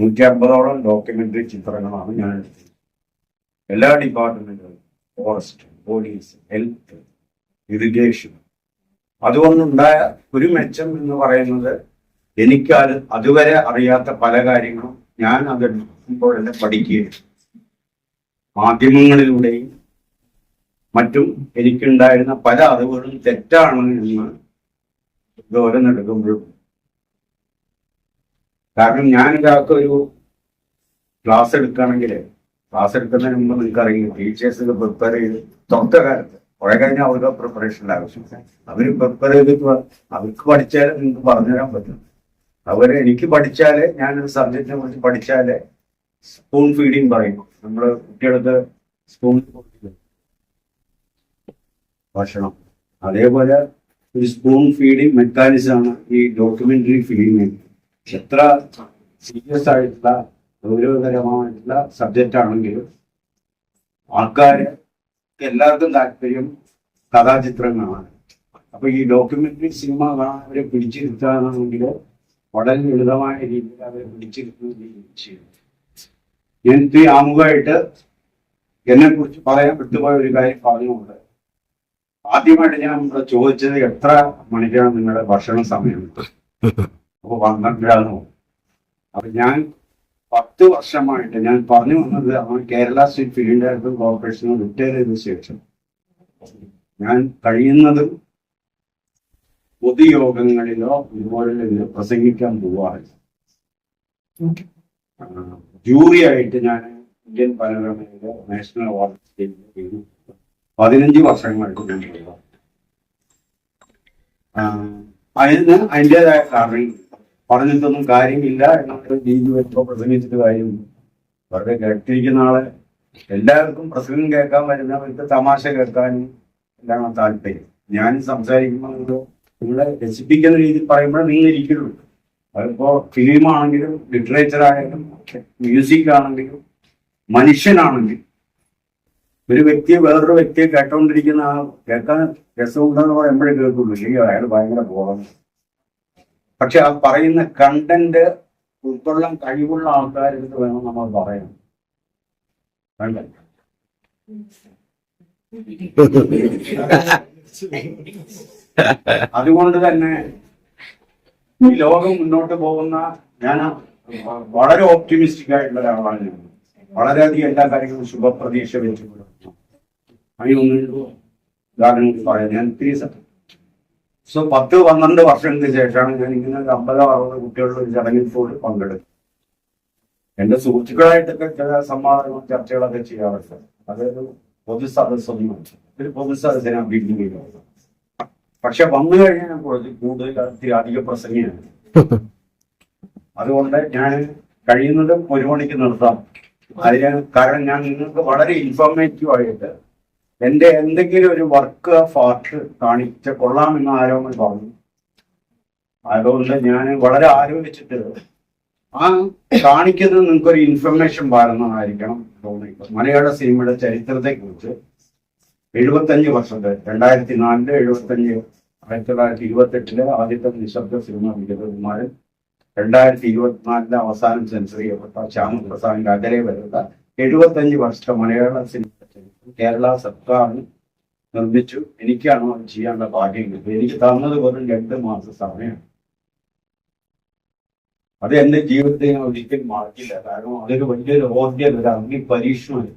നൂറ്റി അമ്പതോളം ഡോക്യുമെന്ററി ചിത്രങ്ങളാണ് ഞാൻ എടുത്തത്. എല്ലാ ഡിപ്പാർട്ട്മെന്റുകളും ഫോറസ്റ്റ് പോലീസ് ഹെൽത്ത് ഇറിഗേഷൻ അതുകൊണ്ടുണ്ടായ ഒരു മെച്ചം എന്ന് പറയുന്നത് എനിക്ക് അത് അതുവരെ അറിയാത്ത പല കാര്യങ്ങളും ഞാൻ അത് എടുക്കുമ്പോഴെല്ലാം പഠിക്കുകയും മാധ്യമങ്ങളിലൂടെയും മറ്റും എനിക്കുണ്ടായിരുന്ന പല അറിവുകളും തെറ്റാണ് എന്ന് ഓരോന്നെടുക്കുമ്പോഴും കാരണം ഞാൻ ഒരാൾക്ക് ഒരു ക്ലാസ് എടുക്കുകയാണെങ്കിൽ ക്ലാസ് എടുക്കുന്നതിന് മുമ്പ് നിങ്ങൾക്ക് അറിയില്ല ടീച്ചേഴ്സ് പ്രിപ്പയർ ചെയ്ത് തൊട്ട കാലത്ത് കുറെ കഴിഞ്ഞാൽ അവർക്ക് പ്രിപ്പറേഷന്റെ ആവശ്യം അവർ പ്രിപ്പയർ ചെയ്തിട്ട് അവർക്ക് പഠിച്ചാലേ നിങ്ങൾക്ക് പറഞ്ഞുതരാൻ പറ്റും. അവർ എനിക്ക് പഠിച്ചാലേ ഞാനൊരു സബ്ജക്റ്റിനെ കുറിച്ച് പഠിച്ചാലേ സ്പൂൺ ഫീഡിങ് പറയും. നമ്മൾ കുട്ടികൾക്ക് സ്പൂൺ ഭക്ഷണം. അതേപോലെ ഒരു സ്പൂൺ ഫീഡിങ് മെക്കാനിസമാണ് ഈ ഡോക്യുമെന്ററി ഫിലിമിങ് എത്ര സീരിയസ് ആയിട്ടുള്ള ഗൗരവകരമായിട്ടുള്ള സബ്ജക്റ്റ് ആണെങ്കിലും ആൾക്കാർ എല്ലാവർക്കും താല്പര്യം കഥാചിത്രങ്ങളാണ്. അപ്പൊ ഈ ഡോക്യുമെന്ററി സിനിമ കാണാൻ പിടിച്ചിരുത്താനാണെങ്കിൽ വളരെ ലളിതമായ രീതിയിൽ അവരെ പിടിച്ചിരുത്തുന്ന ചെയ്യും. ഇത്തിരി ആമുഖമായിട്ട് എന്നെ കുറിച്ച് പറയാൻ വിട്ടുപോയ ഒരു കാര്യം പറഞ്ഞുകൊണ്ട് ആദ്യമായിട്ട് ഞാൻ ചോദിച്ചത് എത്ര മണിക്കാണ് നിങ്ങളുടെ ഭക്ഷണ സമയം? അപ്പൊ പന്ത്രണ്ടരാന്ന് പോകും അപ്പൊ ഞാൻ പത്ത് വർഷമായിട്ട് ഞാൻ പറഞ്ഞു വന്നത് അവൻ കേരള സ്റ്റേറ്റ് ഫീൽഡ് ഡയറക്ടർ കോർപ്പറേഷനിൽ റിട്ടയർ ചെയ്ത ശേഷം ഞാൻ കഴിയുന്നതും പൊതുയോഗങ്ങളിലോ ഇതുപോലുള്ള ഇതിലോ പ്രസംഗിക്കാൻ പോവാറില്ല. ജൂറി ആയിട്ട് ഞാൻ ഇന്ത്യൻ പനോരമയിലെ നാഷണൽ അവാർഡ് പതിനഞ്ച് വർഷങ്ങളായിട്ട് ഞാൻ ചെയ്തു അതിന് അതിന്റെതായ കാരണം പറഞ്ഞിട്ടൊന്നും കാര്യമില്ല എന്നൊക്കെ രീതി വരുമ്പോൾ പ്രസംഗിച്ചിട്ട് കാര്യമില്ല വെറുതെ കേട്ടിരിക്കുന്ന ആളെ എല്ലാവർക്കും പ്രസംഗം കേൾക്കാൻ വരുന്ന അവർക്ക് തമാശ കേൾക്കാനും എല്ലാം താല്പര്യം? ഞാൻ സംസാരിക്കുമ്പോൾ നിങ്ങളെ രസിപ്പിക്കുന്ന രീതിയിൽ പറയുമ്പോൾ നീ ഇരിക്കുള്ളൂ. അതിപ്പോ ഫിലിം ആണെങ്കിലും ലിറ്ററേച്ചർ ആയാലും മ്യൂസിക് ആണെങ്കിലും മനുഷ്യനാണെങ്കിലും ഒരു വ്യക്തിയെ വേറൊരു വ്യക്തിയെ കേട്ടോണ്ടിരിക്കുന്ന ആ കേൾക്കാൻ രസമുണ്ടെന്ന് പറയുമ്പോഴേ കേൾക്കുള്ളൂ. ശരിയോ അയാൾ ഭയങ്കര ബോധം പക്ഷെ ആ പറയുന്ന കണ്ടന്റ് ഉൾക്കൊള്ളാൻ കഴിവുള്ള ആൾക്കാരെടുത്ത് വേണം നമ്മൾ പറയാൻ. കണ്ടന്റ് അതുകൊണ്ട് തന്നെ ഈ ലോകം മുന്നോട്ട് പോകുന്ന ഞാൻ വളരെ ഓപ്റ്റിമിസ്റ്റിക് ആയിട്ടുള്ള ഒരാളാണ് ഞാൻ. വളരെയധികം എല്ലാ കാര്യങ്ങളും ശുഭപ്രതീക്ഷ വെച്ചു കൊടുക്കുന്നു അതിനൊന്നും ഉദാഹരണം പറയാം. ഞാൻ ഇത്തിരി സോ പത്ത് പന്ത്രണ്ട് വർഷങ്ങൾക്ക് ശേഷമാണ് ഞാൻ ഇങ്ങനെ ഒരു അമ്പതോ അറുപതോ കുട്ടികളുടെ ഒരു ചടങ്ങിൽ പോലും പങ്കെടുക്കും എന്റെ സുഹൃത്തുക്കളായിട്ടൊക്കെ ചില സംവാദങ്ങളും ചർച്ചകളൊക്കെ ചെയ്യാറുണ്ട്. അതൊരു പൊതു സദസ്സൊന്നും ഒരു പൊതു സദസ്സിനെ അഭിമുഖീകരിക്കുന്നത് പക്ഷെ വന്നു കഴിഞ്ഞാൽ കുറച്ച് കൂടുതൽ അധിക പ്രസംഗിയാണ്. അതുകൊണ്ട് ഞാൻ കഴിയുന്നതും ഒരു മണിക്ക് നിർത്താം. അതിന് കാരണം ഞാൻ നിങ്ങൾക്ക് വളരെ ഇൻഫോർമേറ്റീവ് ആയിട്ട് എന്റെ എന്തെങ്കിലും ഒരു വർക്ക് ഓഫ് ആർട്ട് കാണിച്ച കൊള്ളാമെന്ന് ആരോമൻ പറഞ്ഞു. അതുകൊണ്ട് ഞാൻ വളരെ ആലോചിച്ചിട്ട് ആ കാണിക്കുന്നത് നിങ്ങൾക്കൊരു ഇൻഫർമേഷൻ പാരുന്നതായിരിക്കണം തോന്നിയത് മലയാള സിനിമയുടെ ചരിത്രത്തെ കുറിച്ച് എഴുപത്തഞ്ച് വർഷത്തെ രണ്ടായിരത്തി നാലിൽ എഴുപത്തഞ്ച് ആയിരത്തി തൊള്ളായിരത്തി ഇരുപത്തെട്ടിലെ ആദ്യത്തെ നിശബ്ദ സിനിമ വിജയകുമാരൻ രണ്ടായിരത്തി ഇരുപത്തിനാലിലെ അവസാനം സെൻസർ ചെയ്യപ്പെട്ട ശ്യാമപ്രസാദിന്റെ അകലെ വരുന്ന എഴുപത്തഞ്ച് വർഷത്തെ മലയാള സിനിമ കേരള സർക്കാരിന് നിർമ്മിച്ചു. എനിക്കാണ് അത് ചെയ്യാനുള്ള ഭാഗ്യം കിട്ടുന്നത് എനിക്ക് തന്നത് വെറും രണ്ട് മാസം സമയമാണ്. അത് എന്റെ ജീവിതത്തെ ഞാൻ ഒരിക്കലും മറക്കില്ല. കാരണം അതൊരു വലിയൊരു ഓദ്യം ഒരു അഗ്നി പരീക്ഷണമായി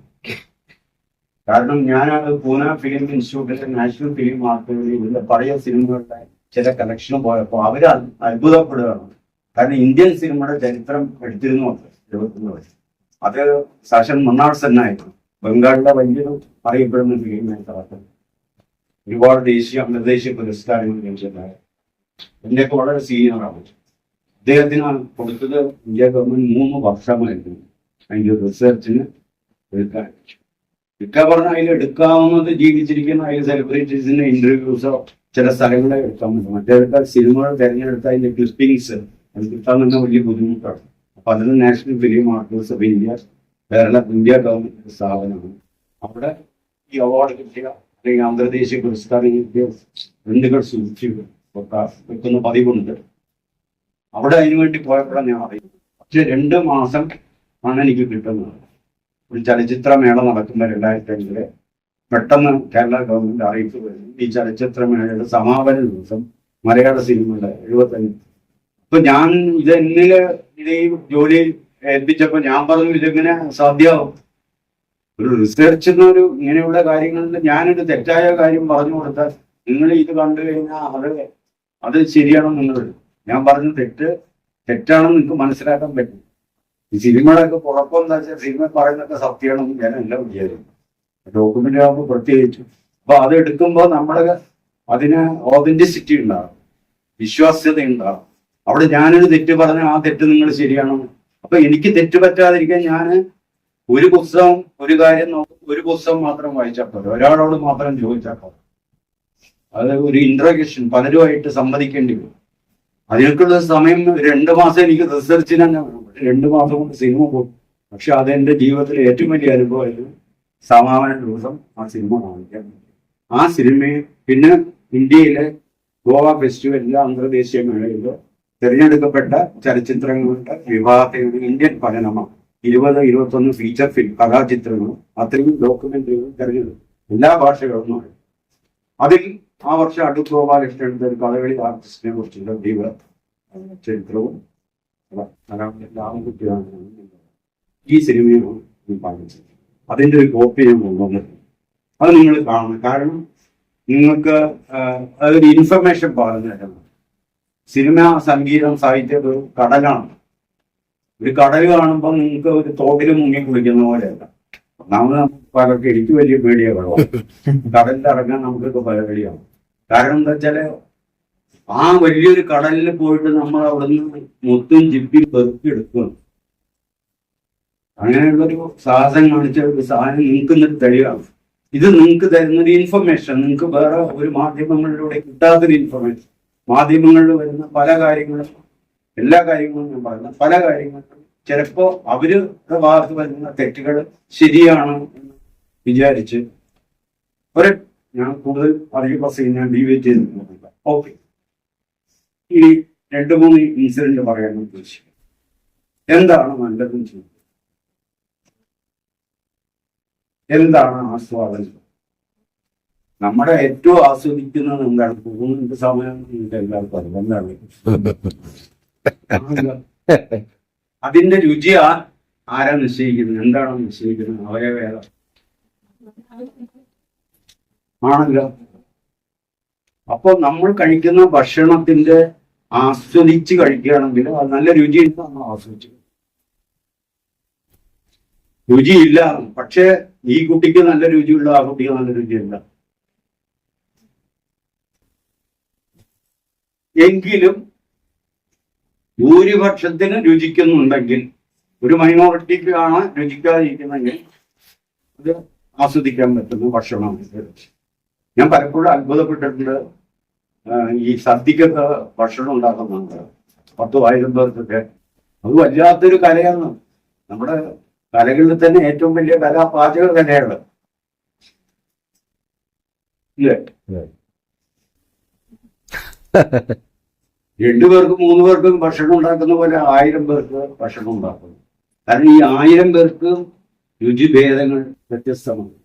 കാരണം ഞാനത് പൂന ഫിലിം ഇൻസ്റ്റിറ്റ്യൂട്ടിലെ നാഷണൽ ഫിലിം ആർട്ടുകളിൽ പഴയ സിനിമകളുടെ ചില കളക്ഷൻ പോയപ്പോൾ അവർ അത്ഭുതപ്പെടുകയാണ്. കാരണം ഇന്ത്യൻ സിനിമയുടെ ചരിത്രം എടുത്തിരുന്നു അത്. എഴുപത്തൊന്ന് വർഷം അത് സാഷൻ മണ്ണാർ സെന്നായിരുന്നു. ബംഗാളിലെ വലിയൊരു അറിയപ്പെടുന്ന ഒരു ഫിലിമായിട്ട് അത്. ഒരുപാട് ദേശീയ അന്തർദേശീയ പുരസ്കാരങ്ങൾ ലഭിച്ചതായ എന്റെയൊക്കെ വളരെ സീനിയറാണ് അദ്ദേഹത്തിന് കൊടുത്തത് ഇന്ത്യ ഗവൺമെന്റ് മൂന്ന് വർഷമായിരുന്നു. അതിന്റെ റിസർച്ചിന് എടുക്കാൻ. ഇക്ക പറഞ്ഞാൽ അതിൽ എടുക്കാവുന്നത് ജീവിച്ചിരിക്കുന്ന അതിൽ സെലിബ്രിറ്റീസിന്റെ ഇന്റർവ്യൂസോ ചില സ്ഥലങ്ങളെ എടുക്കാൻ പറ്റും. മറ്റേ സിനിമകൾ തിരഞ്ഞെടുത്ത അതിന്റെ ക്ലിപ്പിങ്സ് അത് കിട്ടാൻ തന്നെ വലിയ ബുദ്ധിമുട്ടാണ്. അപ്പൊ അതിന് national film artist of India Kerala India government സ്ഥാപനമാണ്. അവിടെ ഈ അവാർഡ് കിട്ടിയ അല്ലെങ്കിൽ അന്തർദേശീയ പുരസ്കാരം കിട്ടിയ ഫ്രണ്ടുകൾ സൂക്ഷിച്ചു വെക്കുന്ന പതിവുണ്ട്. അവിടെ അതിനുവേണ്ടി പോയപ്പോഴാണ് ഞാൻ അറിയുന്നത് പക്ഷെ രണ്ട് മാസം ആണ് എനിക്ക് കിട്ടുന്നത്. ഒരു ചലച്ചിത്രമേള നടക്കുന്ന രണ്ടായിരത്തി അഞ്ചിൽ പെട്ടെന്ന് കേരള ഗവൺമെന്റ് അറിയിപ്പ് വരുന്നു. ഈ ചലച്ചിത്രമേളയുടെ സമാപന ദിവസം മലയാള സിനിമയുടെ എഴുപത്തഞ്ച്. അപ്പൊ ഞാൻ ഇത് എന്നിൽ ജോലിയിൽ ഏൽപ്പിച്ചപ്പോ ഞാൻ പറഞ്ഞു ഇതെങ്ങനെ സാധ്യമാവും ഒരു റിസർച്ച് എന്നൊരു ഇങ്ങനെയുള്ള കാര്യങ്ങളിൽ ഞാനൊരു തെറ്റായ കാര്യം പറഞ്ഞു കൊടുത്താൽ നിങ്ങൾ ഇത് കണ്ടു കഴിഞ്ഞാൽ അത് അത് ശരിയാണോ നിങ്ങൾ ഞാൻ പറഞ്ഞ തെറ്റ് തെറ്റാണെന്ന് നിങ്ങൾക്ക് മനസ്സിലാക്കാൻ പറ്റും. ഈ സിനിമകളൊക്കെ കുഴപ്പമെന്താ വെച്ചാൽ സിനിമ പറയുന്നൊക്കെ സത്യമാണെന്ന് ഞാൻ എല്ലാം വിചാരിക്കും ഡോക്യുമെന്റ് ആകുമ്പോൾ പ്രത്യേകിച്ച്. അപ്പൊ അത് എടുക്കുമ്പോൾ നമ്മുടെ അതിന് ഓതന്റിസിറ്റി ഉണ്ടാകും. വിശ്വാസ്യത ഉണ്ടാകും. അവിടെ ഞാനൊരു തെറ്റ് പറഞ്ഞ ആ തെറ്റ് നിങ്ങൾ ശരിയാണോ അപ്പൊ എനിക്ക് തെറ്റുപറ്റാതിരിക്കാൻ ഞാൻ ഒരു പുസ്തകം ഒരു കാര്യം നോക്കും ഒരു പുസ്തകം മാത്രം വായിച്ചാൽ പോരെ. ഒരാളോട് മാത്രം ചോദിച്ചാൽ പോരെ. അത് ഒരു ഇന്റർഗേഷൻ പലരുമായിട്ട് സംവദിക്കേണ്ടി വരും. അതിനൊക്കെയുള്ള സമയം രണ്ട് മാസം എനിക്ക് റിസർച്ചിന് തന്നെ രണ്ട് മാസം കൊണ്ട് സിനിമ പോകും. പക്ഷെ അതെന്റെ ജീവിതത്തിലെ ഏറ്റവും വലിയ അനുഭവമായിരുന്നു സമാപന ദിവസം ആ സിനിമ കാണിക്കാൻ ആ സിനിമയെ പിന്നെ ഇന്ത്യയിലെ ഗോവ ഫെസ്റ്റിവലിലെ അന്തർദേശീയ മേളയിലോ തിരഞ്ഞെടുക്കപ്പെട്ട ചലച്ചിത്രങ്ങളുടെ വിവാഹയുടെ ഇന്ത്യൻ പഠനമാണ് ഇരുപത് ഇരുപത്തൊന്ന് ഫീച്ചർ ഫിലിം കഥാചിത്രങ്ങളും അത്രയും ഡോക്യുമെന്ററികളും തിരഞ്ഞെടുക്കും എല്ലാ ഭാഷകളും അതിൽ ആ വർഷം അടുത്ത് ഗോപാലകൃഷ്ണൻ എടുത്ത ഒരു കഥകളി ആർട്ടിസ്റ്റിനെ കുറിച്ചുള്ള ദീപ ചരിത്രവും ഈ പാലിച്ചത് അതിന്റെ ഒരു കോപ്പി ഞാൻ കൊണ്ടുവന്നിട്ടുണ്ട്. അത് നിങ്ങൾ കാണണം. കാരണം നിങ്ങൾക്ക് അതൊരു ഇൻഫർമേഷൻ പറഞ്ഞു തരുന്നത് സിനിമ സംഗീതം സാഹിത്യം ഒരു കടലാണ്. ഒരു കടൽ കാണുമ്പോൾ നിങ്ങൾക്ക് ഒരു തോട്ടിൽ മുങ്ങി കുളിക്കുന്ന പോലെയല്ല ഒന്നാമത് പലർക്ക് എനിക്ക് വലിയ പേടിയാണ് വെള്ളം കടലിൽ ഇറങ്ങാൻ നമുക്കൊക്കെ പേടിയാണ്. കാരണം എന്താ വെച്ചാൽ ആ വലിയൊരു കടലിൽ പോയിട്ട് നമ്മൾ അവിടുന്ന് മുത്തും ജിപ്പി പെറുക്കി എടുക്കണം അങ്ങനെയുള്ളൊരു സാഹസം കാണിച്ച ഒരു സാധനം നിങ്ങൾക്ക് ഇന്നിട്ട് തരികയാണ്. ഇത് നിങ്ങൾക്ക് തരുന്നൊരു ഇൻഫർമേഷൻ നിങ്ങൾക്ക് വേറെ ഒരു മാധ്യമങ്ങളിലൂടെ കിട്ടാത്തൊരു ഇൻഫർമേഷൻ മാധ്യമങ്ങളിൽ വരുന്ന പല കാര്യങ്ങളും എല്ലാ കാര്യങ്ങളും ഞാൻ പറയുന്ന. പല കാര്യങ്ങളും ചിലപ്പോ അവരുടെ ഭാഗത്ത് വരുന്ന തെറ്റുകൾ ശരിയാണ് എന്ന് വിചാരിച്ച് ഒരു ഞാൻ കൂടുതൽ ബസ് ഞാൻ ഡീവേറ്റ് ചെയ്ത് പോകുന്നില്ല ഓക്കെ ഈ രണ്ട് മൂന്ന് ഇൻസിഡന്റ് പറയാൻ ഉദ്ദേശിക്കുന്നത് എന്താണ് നല്ലതെന്ന് ചോദിക്കുന്നത് എന്താണ് ആസ്വാദനം നമ്മുടെ ഏറ്റവും ആസ്വദിക്കുന്നത് എന്താണ്? പോകുന്ന സമയം എല്ലാവർക്കും. എന്താണ് അതിന്റെ രുചി ആ- ആരാ നിശ്ചയിക്കുന്നത്? എന്താണോ നിശ്ചയിക്കുന്നത്? അവയവേദ ആണല്ലോ. അപ്പൊ നമ്മൾ കഴിക്കുന്ന ഭക്ഷണത്തിന്റെ ആസ്വദിച്ച് കഴിക്കുകയാണെങ്കിൽ അത് നല്ല രുചിയുണ്ട് നമ്മൾ ആസ്വദിച്ചു രുചിയില്ല. പക്ഷെ ഈ കുട്ടിക്ക് നല്ല രുചിയുള്ള ആ കുട്ടിക്ക് നല്ല രുചിയില്ല. എങ്കിലും ഭൂരിപക്ഷത്തിന് രുചിക്കുന്നുണ്ടെങ്കിൽ ഒരു മൈനോറിറ്റിക്കാണ് രുചിക്കാതിരിക്കുന്നെങ്കിൽ അത് ആസ്വദിക്കാൻ പറ്റുന്ന ഭക്ഷണമാണ് ഞാൻ പലപ്പോഴും അത്ഭുതപ്പെട്ടിട്ടുണ്ട്. ഈ സദ്യക്കൊക്കെ ഭക്ഷണം ഉണ്ടാക്കുന്നുണ്ട് പത്ത് ആയിരം പേർക്കൊക്കെ അത് വല്ലാത്തൊരു കലയാണ്. നമ്മുടെ കലകളിൽ തന്നെ ഏറ്റവും വലിയ കല പാചക കലയാണ് ഇല്ലേ രണ്ടു പേർക്കും മൂന്ന് പേർക്കും ഭക്ഷണം ഉണ്ടാക്കുന്ന പോലെ ആയിരം പേർക്ക് ഭക്ഷണം ഉണ്ടാക്കുന്നു. കാരണം ഈ ആയിരം പേർക്ക് രുചിഭേദങ്ങൾ വ്യത്യസ്തമാണ്.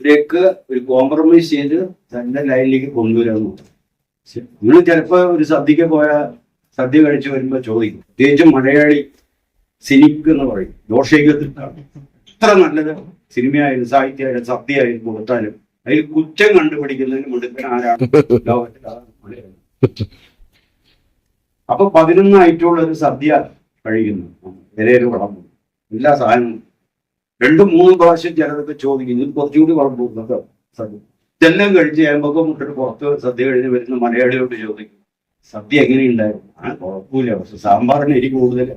ഇവരെയൊക്കെ ഒരു കോംപ്രമൈസ് ചെയ്ത് തന്റെ ലൈനിലേക്ക് കൊണ്ടുവരാൻ നിങ്ങൾ ചിലപ്പോ ഒരു സദ്യക്ക് പോയ സദ്യ കഴിച്ചു വരുമ്പോ ചോദിക്കും. പ്രത്യേകിച്ചും മലയാളി സിനിക്ക് എന്ന് പറയും. ദോഷൈകത്തിലാണ് ഇത്ര നല്ലത് സിനിമയായാലും സാഹിത്യമായാലും സദ്യയായാലും കൊടുത്താലും അതിൽ കുറ്റം കണ്ടുപിടിക്കുന്നതിന് മിടുക്കൻ ആരാണ് മലയാളി? അപ്പൊ പതിനൊന്ന് ഐറ്റമുള്ള ഒരു സദ്യ കഴിക്കുന്നു വിലയിൽ വിളമ്പും എല്ലാ സാധനവും. രണ്ടും മൂന്നും പ്രാവശ്യം ചിലരൊക്കെ ചോദിക്കും ഇത് കുറച്ചുകൂടി വിളമ്പും എന്നൊക്കെ സദ്യ. ഇതെല്ലാം കഴിച്ച് ഏമ്പൊക്കെ മുട്ടിട്ട് പുറത്ത് സദ്യ കഴിഞ്ഞ് വരുന്ന മലയാളിയോട് ചോദിക്കും സദ്യ എങ്ങനെയുണ്ടായിരുന്നു ആ കുഴപ്പമില്ല. പക്ഷെ സാമ്പാറിന് എനിക്ക് കൂടുതൽ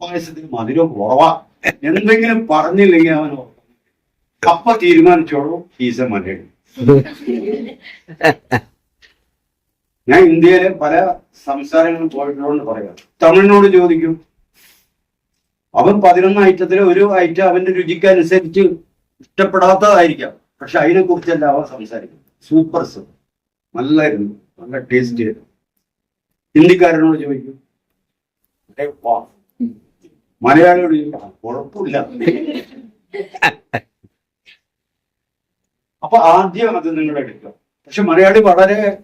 പായസത്തിന് മധുരം കുറവാ. എന്തെങ്കിലും പറഞ്ഞില്ലെങ്കിൽ അവൻ കപ്പ അപ്പൊ തീരുമാനിച്ചോളൂ ഈസ മലയാളി. ഞാൻ ഇന്ത്യയിലെ പല സംസ്ഥാനങ്ങളും പോയിട്ടുള്ളതെന്ന് പറയാം. തമിഴിനോട് ചോദിക്കും. അവൻ പതിനൊന്ന് ഐറ്റത്തിൽ ഒരു ഐറ്റം അവന്റെ രുചിക്കനുസരിച്ച് ഇഷ്ടപ്പെടാത്തതായിരിക്കാം. പക്ഷെ അതിനെ കുറിച്ചല്ല അവൻ സംസാരിക്കും സൂപ്പർ സൂപ്പ് നല്ലായിരുന്നു. നല്ല ടേസ്റ്റ് ഹിന്ദിക്കാരനോട് ചോദിക്കും. "അരേ വാ, മലയാളിയോട് ചോദിക്കും, "ആ, കുഴപ്പമില്ല. അപ്പൊ ആദ്യം അത് നിങ്ങൾ എടുക്കുക പക്ഷെ മലയാളി വളരെ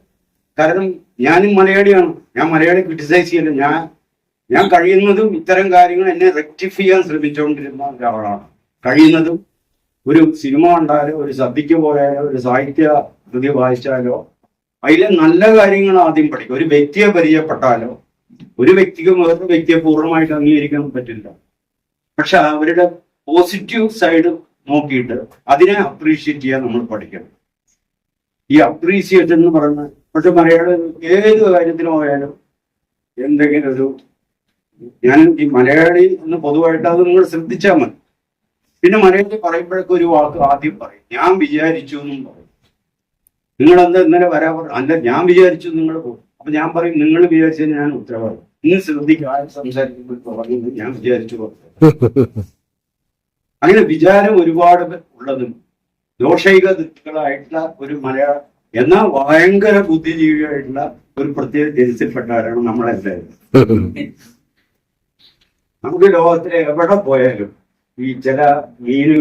കാരണം ഞാനും മലയാളിയാണ്. ഞാൻ മലയാളി ക്രിട്ടിസൈസ് ചെയ്യില്ല. ഞാൻ ഞാൻ കഴിയുന്നതും ഇത്തരം കാര്യങ്ങൾ എന്നെ റെക്ടിഫൈ ചെയ്യാൻ ശ്രമിച്ചുകൊണ്ടിരുന്ന ഒരാളാണ്. കഴിയുന്നതും ഒരു സിനിമ കണ്ടാലോ ഒരു സദ്യക്ക് പോയാലോ ഒരു സാഹിത്യ കൃതി വായിച്ചാലോ അതിലെ നല്ല കാര്യങ്ങൾ ആദ്യം പഠിക്കും. ഒരു വ്യക്തിയെ പരിചയപ്പെട്ടാലോ ഒരു വ്യക്തിക്ക് വേറൊരു വ്യക്തിയെ പൂർണമായിട്ട് അംഗീകരിക്കാൻ പറ്റില്ല. പക്ഷെ അവരുടെ പോസിറ്റീവ് സൈഡ് നോക്കിയിട്ട് അതിനെ അപ്രീഷിയേറ്റ് ചെയ്യാൻ നമ്മൾ പഠിക്കണം. ഈ അപ്രീസിയേറ്റ് എന്ന് പറയുന്ന പക്ഷെ മലയാളം ഏത് കാര്യത്തിന് പോയാലും എന്തെങ്കിലും ഒരു ഞാൻ ഈ മലയാളി എന്ന് പൊതുവായിട്ട് അത് നിങ്ങൾ ശ്രദ്ധിച്ചാൽ മതി. പിന്നെ മലയാളി പറയുമ്പോഴൊക്കെ ഒരു വാക്ക് ആദ്യം പറയും. ഞാൻ വിചാരിച്ചു എന്നും പറയും. നിങ്ങൾ എന്താ ഇന്നലെ വരാ അല്ല ഞാൻ വിചാരിച്ചു നിങ്ങൾ പോകും അപ്പൊ ഞാൻ പറയും നിങ്ങൾ വിചാരിച്ചതിന് ഞാൻ ഉത്തരവാദിത്വം. ഇന്ന് ശ്രദ്ധിക്കുക ആരും സംസാരിക്കുമ്പോൾ പറയുന്നത് ഞാൻ വിചാരിച്ചു പോകും അങ്ങനെ വിചാരം ഒരുപാട് ഉള്ളതും ദോഷൈക ദുഃഖികളായിട്ടുള്ള ഒരു മലയാള എന്നാൽ ഭയങ്കര ബുദ്ധിജീവിയായിട്ടുള്ള ഒരു പ്രത്യേക ജനസിൽപ്പെട്ടവരാണ് നമ്മളെല്ലാവരും. നമുക്ക് ലോകത്തിലെ എവിടെ പോയാലും ഈ ചില മീന്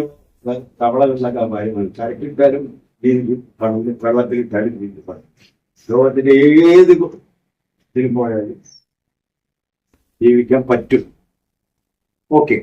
തവളകളിലൊക്കെ വരുമ്പോൾ കരക്കിട്ടാലും വെള്ളത്തിൽ ഇട്ടാലും മീനിൽ പണി ലോകത്തിന്റെ ഏത് ഇതിൽ പോയാലും ജീവിക്കാൻ പറ്റും. ഓക്കെ.